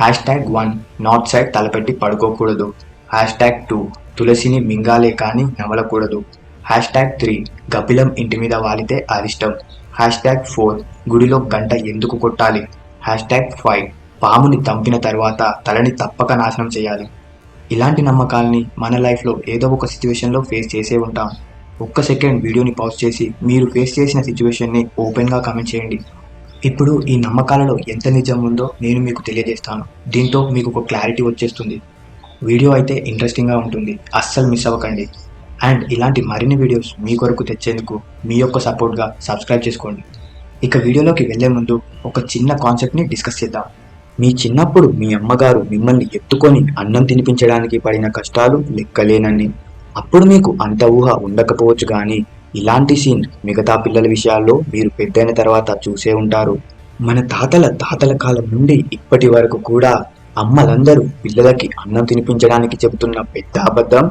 Hash tag one north side తలపెట్టి పడుకోకూడదు. Hash tag two తులసిని మింగాలే కానీ నవలకూడదు. హ్యాష్ ట్యాగ్ త్రీ గబ్బిలం ఇంటి మీద వాలితే అరిష్టం. హ్యాష్ ట్యాగ్ ఫోర్ గుడిలో గంట ఎందుకు కొట్టాలి? హ్యాష్ ట్యాగ్ ఫైవ్ పాముని తంపిన తర్వాత తలని తప్పక నాశనం చేయాలి. ఇలాంటి నమ్మకాల్ని మన లైఫ్లో ఏదో ఒక సిచ్యువేషన్లో ఫేస్ చేసే ఉంటాం. ఒక్క సెకండ్ వీడియోని పాజ్ చేసి మీరు ఫేస్ చేసిన సిచ్యువేషన్ని ఓపెన్గా కామెంట్ చేయండి. ఇప్పుడు ఈ నమ్మకాలలో ఎంత నిజం ఉందో నేను మీకు తెలియజేస్తాను. దీంతో మీకు ఒక క్లారిటీ వచ్చేస్తుంది. వీడియో అయితే ఇంట్రెస్టింగ్గా ఉంటుంది. అస్సలు మిస్ అవ్వకండి. అండ్ ఇలాంటి మరిన్ని వీడియోస్ మీ కొరకు తెచ్చేందుకు మీ యొక్క సపోర్ట్గా సబ్స్క్రైబ్ చేసుకోండి. ఇక వీడియోలోకి వెళ్ళే ముందు ఒక చిన్న కాన్సెప్ట్ని డిస్కస్ చేద్దాం. మీ చిన్నప్పుడు మీ అమ్మగారు మిమ్మల్ని ఎత్తుకొని అన్నం తినిపించడానికి పడిన కష్టాలు లెక్కలేనన్ని. అప్పుడు మీకు అంత ఊహ ఉండకపోవచ్చు కానీ ఇలాంటి సీన్ మిగతా పిల్లల విషయాల్లో మీరు పెద్దయిన తర్వాత చూసే ఉంటారు. మన తాతల తాతల కాలం నుండి ఇప్పటి వరకు కూడా అమ్మలందరూ పిల్లలకి అన్నం తినిపించడానికి చెబుతున్న పెద్ద అబద్ధం?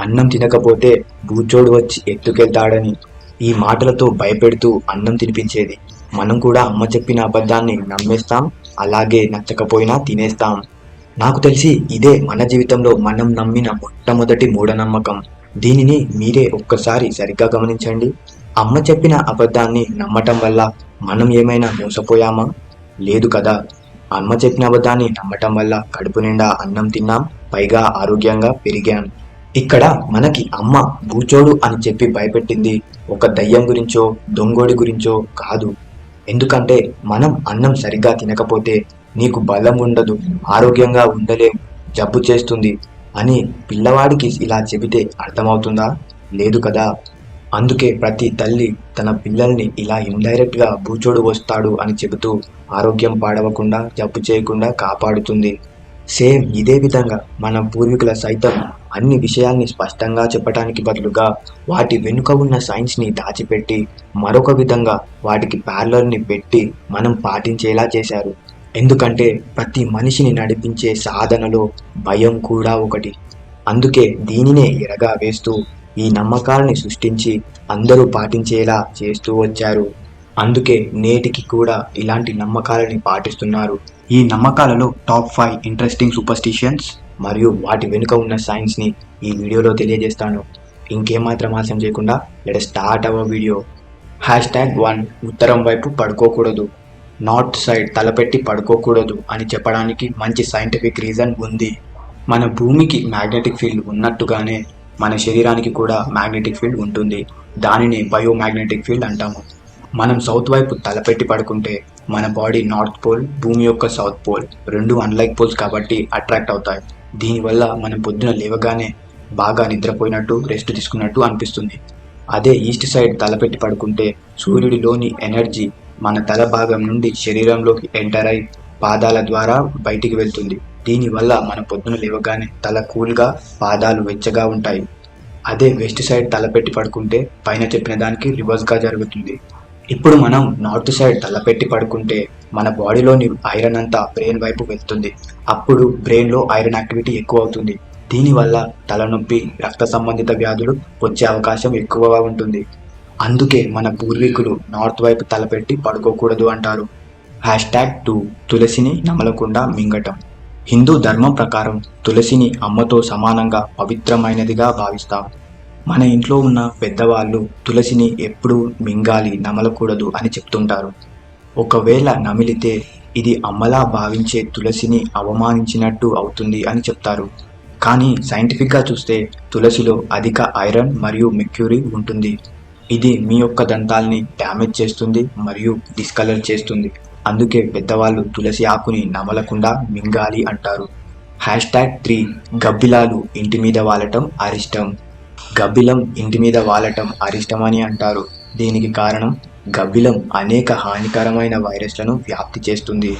అన్నం తినకపోతే బూచోడు వచ్చి ఎత్తుకెళ్తాడని ఈ మాటలతో భయపెడుతూ అన్నం తినిపించేది. మనం కూడా అమ్మ చెప్పిన అబద్ధాన్ని నమ్మేస్తాం అలాగే నచ్చకపోయినా తినేస్తాం. నాకు తెలిసి ఇదే మన జీవితంలో మనం నమ్మిన మొట్టమొదటి మూఢనమ్మకం. దీనిని మీరే ఒక్కసారి సరిగ్గా గమనించండి. అమ్మ చెప్పిన అబద్ధాన్ని నమ్మటం వల్ల మనం ఏమైనా మోసపోయామా? లేదు కదా. అమ్మ చెప్పిన అబద్ధాన్ని నమ్మటం వల్ల కడుపు నిండా అన్నం తిన్నాం పైగా ఆరోగ్యంగా పెరిగాం. ఇక్కడ మనకి అమ్మ బూచోడు అని చెప్పి భయపెట్టింది. ఒక దయ్యం గురించో దొంగోడి గురించో కాదు. ఎందుకంటే మనం అన్నం సరిగ్గా తినకపోతే నీకు బలం ఉండదు ఆరోగ్యంగా ఉండలేవు జబ్బు చేస్తుంది. అని పిల్లవాడికి ఇలా చెబితే అర్థమవుతుందా? లేదు కదా. అందుకే ప్రతి తల్లి తన పిల్లల్ని ఇలా ఇండైరెక్ట్గా బూచోడు వస్తాడు అని చెబుతూ ఆరోగ్యం పాడవకుండా జబ్బు చేయకుండా కాపాడుతుంది. సేమ్ ఇదే విధంగా మన పూర్వీకుల సైతం అన్ని విషయాల్ని స్పష్టంగా చెప్పడానికి బదులుగా వాటి వెనుక ఉన్న సైన్స్ని దాచిపెట్టి మరొక విధంగా వాటికి ప్యారలర్ని పెట్టి మనం పాటించేలా చేశారు. ఎందుకంటే ప్రతి మనిషిని నడిపించే సాధనలో భయం కూడా ఒకటి. అందుకే దీనినే ఎరగా వేస్తూ ఈ నమ్మకాలని సృష్టించి అందరూ పాటించేలా చేస్తూ వచ్చారు. అందుకే నేటికి కూడా ఇలాంటి నమ్మకాలని పాటిస్తున్నారు. ఈ నమ్మకాలలో టాప్ ఫైవ్ ఇంట్రెస్టింగ్ సూపర్స్టిషన్స్ మరియు వాటి వెనుక ఉన్న సైన్స్ని ఈ వీడియోలో తెలియజేస్తాను. ఇంకేమాత్రం ఆలస్యం చేయకుండా let start our video hashtag one ఉత్తరం వైపు పడుకోకూడదు. నార్త్ సైడ్ తలపెట్టి పడుకోకూడదు అని చెప్పడానికి మంచి సైంటిఫిక్ రీజన్ ఉంది. మన భూమికి మ్యాగ్నెటిక్ ఫీల్డ్ ఉన్నట్టుగానే మన శరీరానికి కూడా మ్యాగ్నెటిక్ ఫీల్డ్ ఉంటుంది. దానిని బయోమాగ్నెటిక్ ఫీల్డ్ అంటాము. మనం సౌత్ వైపు తలపెట్టి పడుకుంటే మన బాడీ నార్త్ పోల్ భూమి యొక్క సౌత్ పోల్ రెండు అన్లైక్ పోల్స్ కాబట్టి అట్రాక్ట్ అవుతాయి. దీనివల్ల మనం పొద్దున లేవగానే బాగా నిద్రపోయినట్టు రెస్ట్ తీసుకున్నట్టు అనిపిస్తుంది. అదే ఈస్ట్ సైడ్ తలపెట్టి పడుకుంటే సూర్యుడిలోని ఎనర్జీ మన తల భాగం నుండి శరీరంలోకి ఎంటర్ అయి పాదాల ద్వారా బయటికి వెళ్తుంది. దీనివల్ల మన పొద్దున లేవగానే తల కూల్గా పాదాలు వెచ్చగా ఉంటాయి. అదే వెస్ట్ సైడ్ తలపెట్టి పడుకుంటే పైన చెప్పిన దానికి రివర్స్గా జరుగుతుంది. ఇప్పుడు మనం నార్త్ సైడ్ తలపెట్టి పడుకుంటే మన బాడీలోని ఐరన్ అంతా బ్రెయిన్ వైపు వెళ్తుంది. అప్పుడు బ్రెయిన్లో ఐరన్ యాక్టివిటీ ఎక్కువ అవుతుంది. దీనివల్ల తలనొప్పి రక్త సంబంధిత వ్యాధులు వచ్చే అవకాశం ఎక్కువగా ఉంటుంది. అందుకే మన పూర్వీకులు నార్త్ వైపు తలపెట్టి పడుకోకూడదు అంటారు. హ్యాష్ ట్యాగ్ టూ తులసిని నమలకుండా మింగటం. హిందూ ధర్మం ప్రకారం తులసిని అమ్మతో సమానంగా పవిత్రమైనదిగా భావిస్తాం. మన ఇంట్లో ఉన్న పెద్దవాళ్ళు తులసిని ఎప్పుడూ మింగాలి నమలకూడదు అని చెప్తుంటారు. ఒకవేళ నమిలితే ఇది అమ్మలా భావించే తులసిని అవమానించినట్టు అవుతుంది అని చెప్తారు. కానీ సైంటిఫిక్గా చూస్తే తులసిలో అధిక ఐరన్ మరియు మెక్యూరీ ఉంటుంది. ఇది మీ యొక్క దంతాల్ని డ్యామేజ్ చేస్తుంది మరియు డిస్కలర్ చేస్తుంది. అందుకే పెద్దవాళ్ళు తులసి ఆకుని నమలకుండా మింగాలి అంటారు. హ్యాష్ ట్యాగ్ త్రీ గబ్బిలాలు ఇంటి మీద వాలటం అరిష్టం. గబ్బిలం ఇంటి మీద వాలటం అరిష్టం అని అంటారు. దీనికి కారణం గబ్బిలం అనేక హానికరమైన వైరస్లను వ్యాప్తి చేస్తుంది.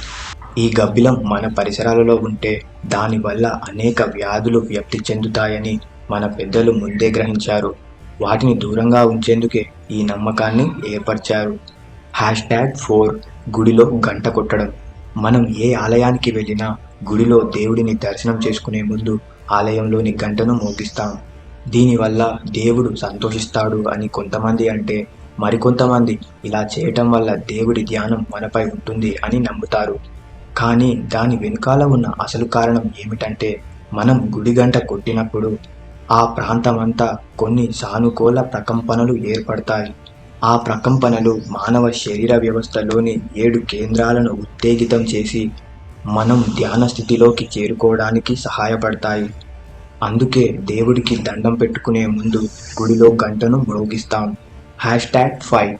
ఈ గబ్బిలం మన పరిసరాలలో ఉంటే దానివల్ల అనేక వ్యాధులు వ్యాప్తి చెందుతాయని మన పెద్దలు ముందే గ్రహించారు. వాటిని దూరంగా ఉంచేందుకే ఈ నమ్మకాన్ని ఏర్పరిచారు. హ్యాష్ ట్యాగ్ ఫోర్ గుడిలో గంట కొట్టడం. మనం ఏ ఆలయానికి వెళ్ళినా గుడిలో దేవుడిని దర్శనం చేసుకునే ముందు ఆలయంలోని గంటను మోగిస్తాం దీనివల్ల దేవుడు సంతోషిస్తాడు అని కొంతమంది అంటే మరికొంతమంది ఇలా చేయటం వల్ల దేవుడి ధ్యానం మనపై ఉంటుంది అని నమ్ముతారు. కానీ దాని వెనుకాల ఉన్న అసలు కారణం ఏమిటంటే మనం గుడి గంట కొట్టినప్పుడు ఆ ప్రాంతమంతా కొన్ని సానుకూల ప్రకంపనలు ఏర్పడతాయి. ఆ ప్రకంపనలు మానవ శరీర వ్యవస్థలోని ఏడు కేంద్రాలను ఉత్తేజితం చేసి మనం ధ్యాన స్థితిలోకి చేరుకోవడానికి సహాయపడతాయి. అందుకే దేవుడికి దండం పెట్టుకునే ముందు గుడిలో గంటను మ్రోగిస్తాం. Hash tag five.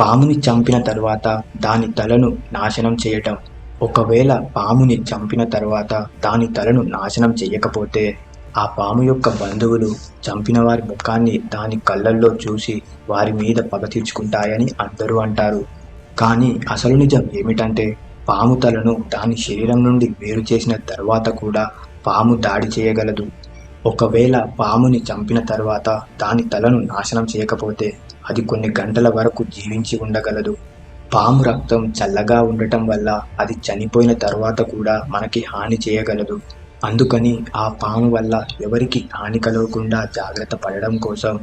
పాముని చంపిన తర్వాత దాని తలను నాశనం చేయటం. ఒకవేళ పాముని చంపిన తర్వాత దాని తలను నాశనం చేయకపోతే ఆ పాము యొక్క బంధువులు చంపిన వారి ముఖాన్ని దాని కళ్ళల్లో చూసి వారి మీద పగ తీర్చుకుంటాయని అందరూ అంటారు. కానీ అసలు నిజం ఏమిటంటే పాము తలను దాని శరీరం నుండి వేరు చేసిన తర్వాత కూడా పాము దాడి చేయగలదు. ఒకవేళ పాముని చంపిన తర్వాత దాని తలను నాశనం చేయకపోతే అది కొన్ని గంటల వరకు జీవించి ఉండగలదు. పాము రక్తం చల్లగా ఉండటం వల్ల అది చనిపోయిన తర్వాత కూడా మనకి హాని చేయగలదు. అందుకని ఆ పాము వల్ల ఎవరికి హాని కలగకుండా జాగ్రత్త పడడం కోసం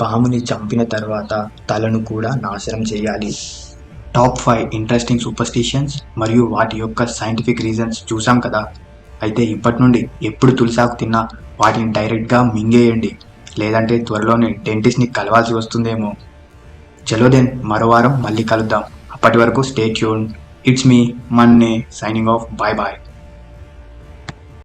పాముని చంపిన తర్వాత తలను కూడా నాశనం చేయాలి. టాప్ ఫైవ్ ఇంట్రెస్టింగ్ సూపర్స్టిషన్స్ మరియు వాటి యొక్క సైంటిఫిక్ రీజన్స్ చూసాం కదా? అయితే ఇప్పటి నుండి ఎప్పుడు తులసాకు తిన్నా వాటిని డైరెక్ట్గా మింగేయండి. లేదంటే త్వరలోనే డెంటిస్ట్ని కలవాల్సి వస్తుందేమో. చలో దెన్ మరో వారం మళ్ళీ కలుద్దాం. అప్పటి వరకు stay tune it's me Manne signing off. Bye bye.